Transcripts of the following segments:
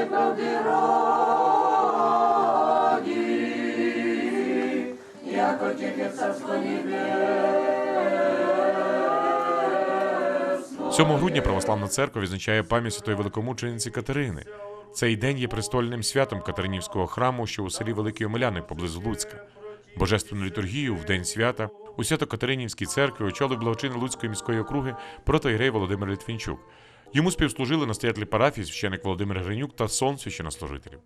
неправди раді, тільки царство небес. 7 грудня православна церква відзначає пам'ять святої великомучениці Катерини. Цей день є престольним святом Катеринівського храму, що у селі Великий Омеляни поблизу Луцька. Божественну літургію в день свята у Свято-Катеринівській церкві очолив благочинний Луцької міської округи протоігрей Володимир Літвінчук. Йому співслужили настоятелі парафії священик Володимир Гринюк та сон священнослужителів.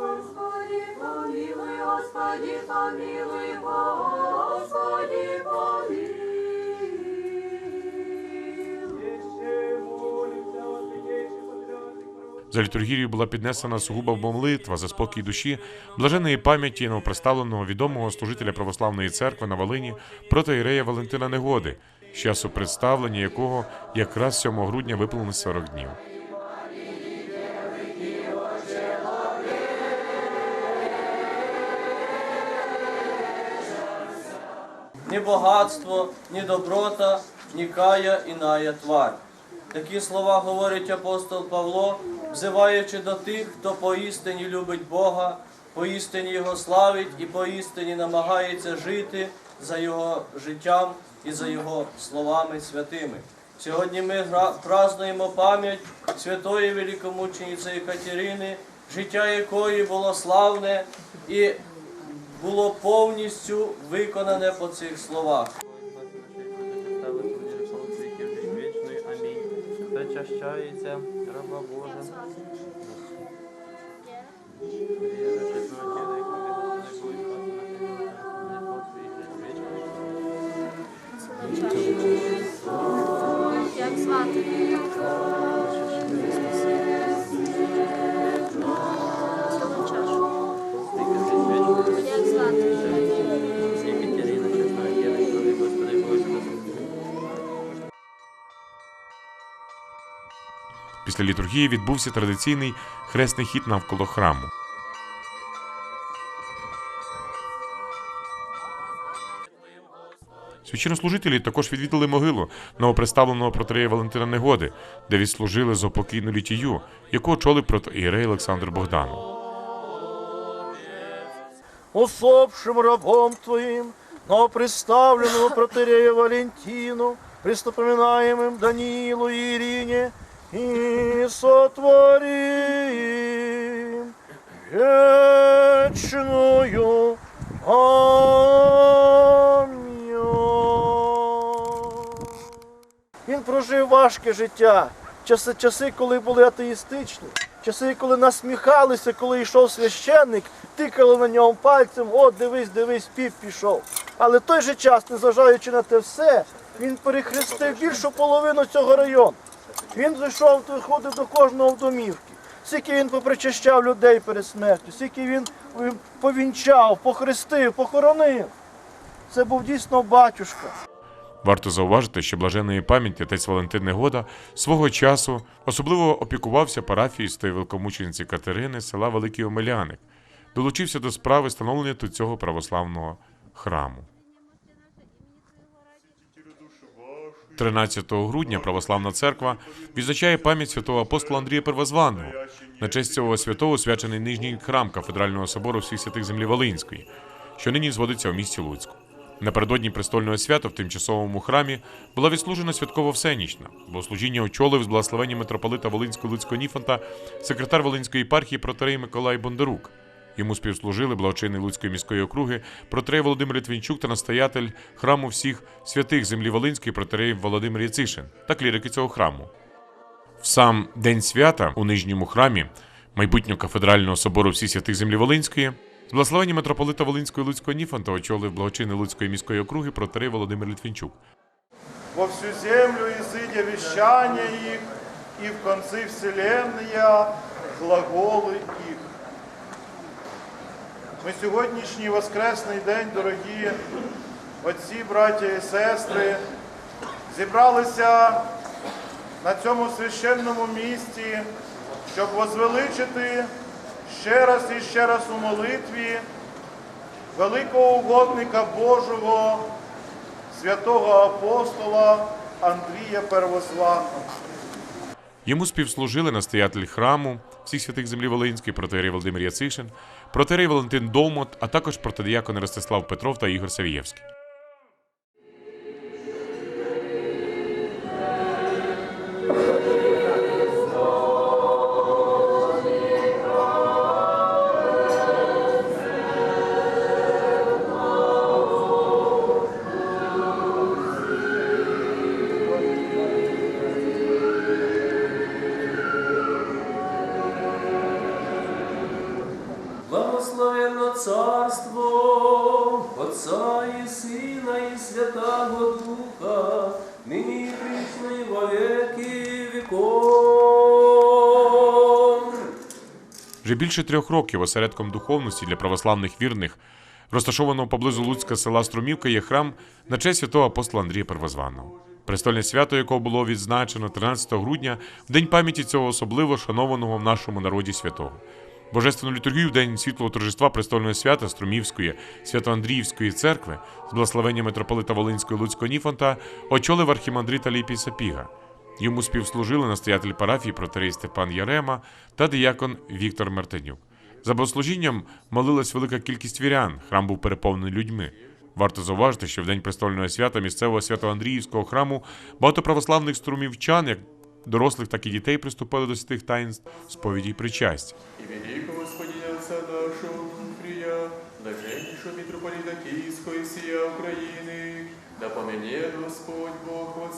Господи, помилуй, Господи, помилуй, Господи, помилуй. За літургією була піднесена сугуба молитва за спокій душі блаженої пам'яті новоприставленого відомого служителя православної церкви на Волині протоірея Валентина Негоди, з часу представлення якого якраз 7 грудня виповнилось 40 днів. ні багатство, ні доброта, ні кая іная тварь. Такі слова говорить апостол Павло, взиваючи до тих, хто поістині любить Бога, поістині Його славить і поістині намагається жити за Його життям і за Його словами святими. Сьогодні ми празднуємо пам'ять святої великомучениці Екатерини, життя якої було славне і було повністю виконане по цих словах. Причащається раба Божа. Як звати? Як звати? Після літургії відбувся традиційний хресний хід навколо храму. Священнослужителі також відвідали могилу новоприставленого протерея Валентина Негоди, де відслужили за покійну літію, яку очолив протоіерей Олександр Богданов. усопшим рабом Твоим, но представленному протерею Валентину, приступоминаемым Даниилу и Ирине, и сотворим вечную. Прожив важке життя, часи, часи, коли були атеїстичні, часи, коли насміхалися, коли йшов священник, тикали на нього пальцем, о, дивись, дивись, піп пішов. Але той же час, незважаючи на те все, він перехрестив більшу половину цього району. Він зайшов, ходив до кожного в домівки. Скільки він попричащав людей перед смертю, скільки він повінчав, похрестив, похоронив. Це був дійсно батюшка. Варто зауважити, що блаженої пам'яті отець Валентин Негода свого часу особливо опікувався парафією святої великомучениці Катерини села Великий Омеляник, долучився до справи становлення тут цього православного храму. 13 грудня православна церква відзначає пам'ять святого апостола Андрія Первозваного. На честь цього святого свячений нижній храм кафедрального собору всіх святих землі Волинської, що нині зводиться в місті Луцьку. Напередодні престольного свята в тимчасовому храмі була відслужена святкова всенічна. Богослужіння очолив з благословення митрополита Волинського Луцького Ніфанта, секретар Волинської єпархії протерей Миколай Бондарук. Йому співслужили благочинний Луцької міської округи, протерей Володимир Літвінчук та настоятель храму всіх святих землі Волинської протерей Володимир Яцишин та клірики цього храму. В сам день свята у нижньому храмі майбутнього кафедрального собору всіх святих землі Волинської з благословення митрополита Волинського Луцького Ніфанта очолив благочинний Луцької міської округи протерей Володимир Літвінчук. во всю землю изыдя вещания их, и в концы вселенная глаголи їх. Ми сьогоднішній воскресний день, дорогі отці, браття і сестри, зібралися на цьому священному місці, щоб возвеличити ще раз і ще раз у молитві великого угодника Божого, святого апостола Андрія Первозваного. Йому співслужили настоятель храму всіх святих землі Волинської, протеєрей Володимир Яцишин, протеєрей Валентин Довмот, а також протодіякони Ростислав Петров та Ігор Савієвський. Отца і Сина і Святого Духа, присно і во веки віков. Вже більше трьох років осередком духовності для православних вірних, розташованого поблизу Луцька села Струмівка, є храм на честь святого апостола Андрія Первозваного. Престольне свято, якого було відзначено 13 грудня, в день пам'яті цього особливо шанованого в нашому народі святого. Божественну літургію в день світлого торжества престольного свята Струмівської Свято-Андріївської церкви з благословення митрополита Волинського Луцького Ніфонта очолив архімандрита Ліпій Сапіга. Йому співслужили настоятель парафії протерей Степан Ярема та диякон Віктор Мартинюк. За богослужінням молилась велика кількість вірян. Храм був переповнений людьми. Варто зауважити, що в день престольного свята місцевого свято-Андріївського храму багато православних струмівчан, як дорослих, так і дітей, приступили до святих таїнств сповіді й причастя. и великого Господина Отца нашего Фрия, блаженнейшего митрополита Киевского и всея Украины, да поменет Господь Бог во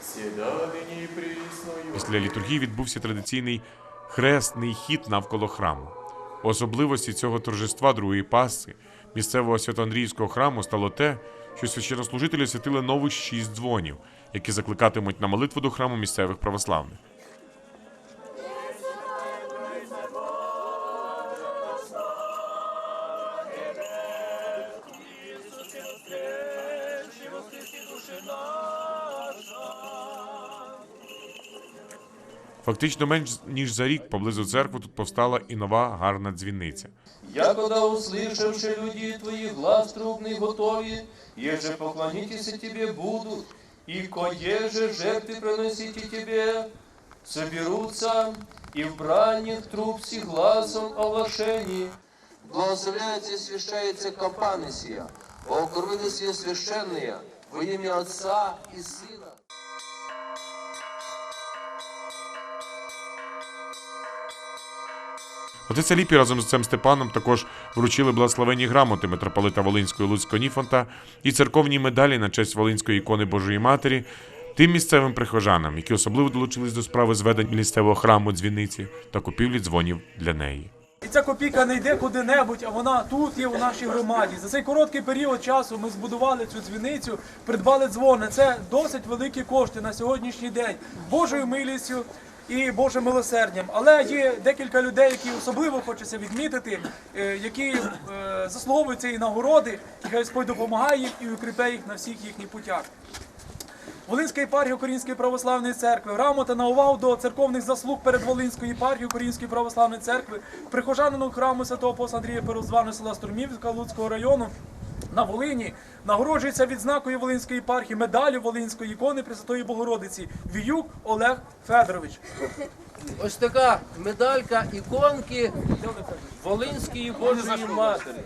всегда ныне и присно и во Після літургії відбувся традиційний хресний хід навколо храму. Особливості цього торжества другої Пасхи місцевого свято-Андріївського храму стало те, що священнослужителі святили нових шість дзвонів, які закликатимуть на молитву до храму місцевих православних. Фактично менш ніж за рік поблизу церкви тут повстала і нова гарна дзвіниця. Якода услышавши люди твои глаз трубный готови, еже поклонитесь тебе будут, и коеже жертвы приносите тебе, соберутся и в бранних труб сих глазом оглашений, Благословляется и свящается компания сия, окормили сие священные во имя Отца и Сына. Отець Аліпій разом з отцем Степаном також вручили благословенні грамоти митрополита Волинського Луцького Ніфонта і церковні медалі на честь Волинської ікони Божої Матері тим місцевим прихожанам, які особливо долучились до справи зведення місцевого храму дзвіниці та купівлі дзвонів для неї. І ця копійка не йде куди-небудь, а вона тут є у нашій громаді. За цей короткий період часу ми збудували цю дзвіницю, придбали дзвони. Це досить великі кошти на сьогоднішній день Божою милістю і Божим милосердям. Але є декілька людей, які особливо хочеться відмітити, е, які е, заслуговують цієї нагороди, і Господь допомагає їм і укріпляє їх на всіх їхніх путях. Волинська єпархія Української православної церкви, грамота на увагу до церковних заслуг перед Волинською єпархією Української православної церкви, прихожанину храму святого апостола Андрія Перезваного села Стурмівська Луцького району на Волині нагороджується відзнакою Волинської єпархії медаллю Волинської ікони Пресвятої Богородиці Віюк Олег Федорович. Ось така медалька іконки Волинської Божої Матері.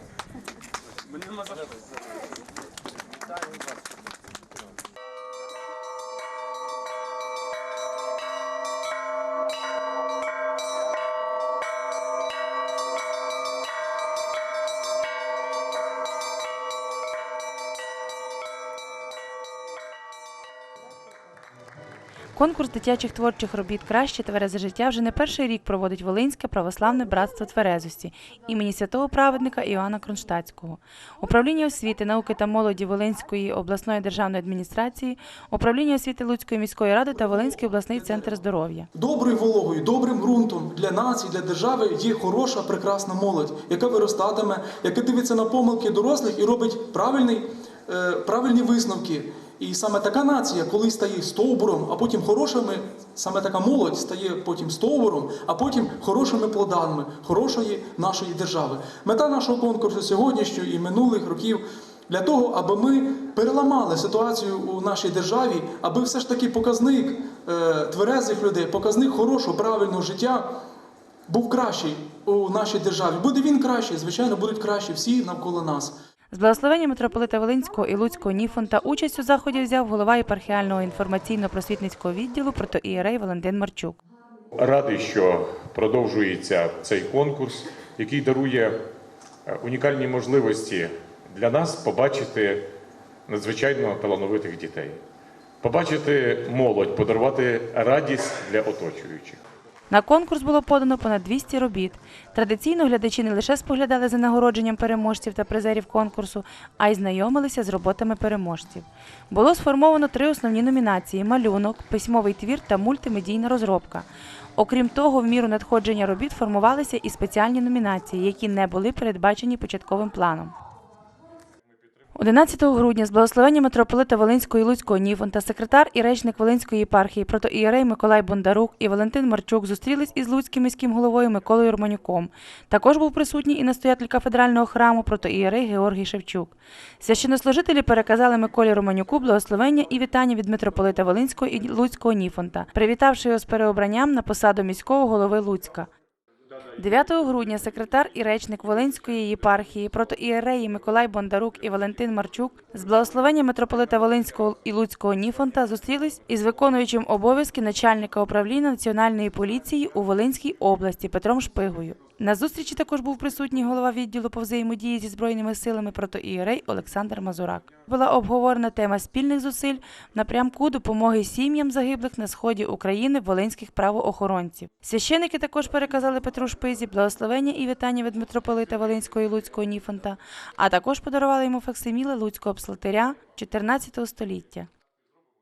Конкурс дитячих творчих робіт Краще тверезе життя вже не перший рік проводить Волинське православне братство тверезості імені святого праведника Іоанна Кронштадтського. Управління освіти, науки та молоді Волинської обласної державної адміністрації, управління освіти Луцької міської ради та Волинський обласний центр здоров'я. Доброю вологою, добрим ґрунтом для нації, для держави є хороша, прекрасна молодь, яка виростатиме, яка дивиться на помилки дорослих і робить правильний, е, правильні висновки. І саме така нація, коли стає стовбуром, а потім хорошими, саме така молодь стає потім стовбуром, а потім хорошими плодами хорошої нашої держави. Мета нашого конкурсу сьогоднішнього і минулих років для того, аби ми переламали ситуацію у нашій державі, аби все ж таки показник е, тверезих людей, показник хорошого, правильного життя був кращий у нашій державі. Буде він кращий, звичайно, будуть кращі всі навколо нас. З благословення митрополита Волинського і Луцького Ніфонта участь у заході взяв голова єпархіального інформаційно-просвітницького відділу протоієрей Валентин Марчук. Радий, що продовжується цей конкурс, який дарує е, унікальні можливості для нас побачити надзвичайно талановитих дітей, побачити молодь, подарувати радість для оточуючих. На конкурс було подано понад 200 робіт. Традиційно глядачі не лише споглядали за нагородженням переможців та призерів конкурсу, а й знайомилися з роботами переможців. Було сформовано три основні номінації: малюнок, письмовий твір та мультимедійна розробка. Окрім того, в міру надходження робіт формувалися і спеціальні номінації, які не були передбачені початковим планом. 11 грудня з благословення митрополита Волинського і Луцького Ніфонта секретар і речник Волинської єпархії протоієрей Миколай Бондарук і Валентин Марчук зустрілись із Луцьким міським головою Миколою Романюком. Також був присутній і настоятель кафедрального храму протоієрей Георгій Шевчук. Священнослужителі переказали Миколі Романюку благословення і вітання від митрополита Волинського і Луцького Ніфонта, привітавши його з переобранням на посаду міського голови Луцька. 9 грудня секретар і речник Волинської єпархії протоієреї Миколай Бондарук і Валентин Марчук з благословення митрополита Волинського і Луцького Ніфонта зустрілись із виконуючим обов'язки начальника управління національної поліції у Волинській області Петром Шпигою. На зустрічі також був присутній голова відділу по взаємодії зі збройними силами протоієрей Олександр Мазурак. Була обговорена тема спільних зусиль напрямку допомоги сім'ям загиблих на сході України волинських правоохоронців. Священики також переказали Петру Шпизі благословення і вітання від митрополита Волинського і Луцького Ніфонта, а також подарували йому факсиміле Луцького псалтиря 14 століття.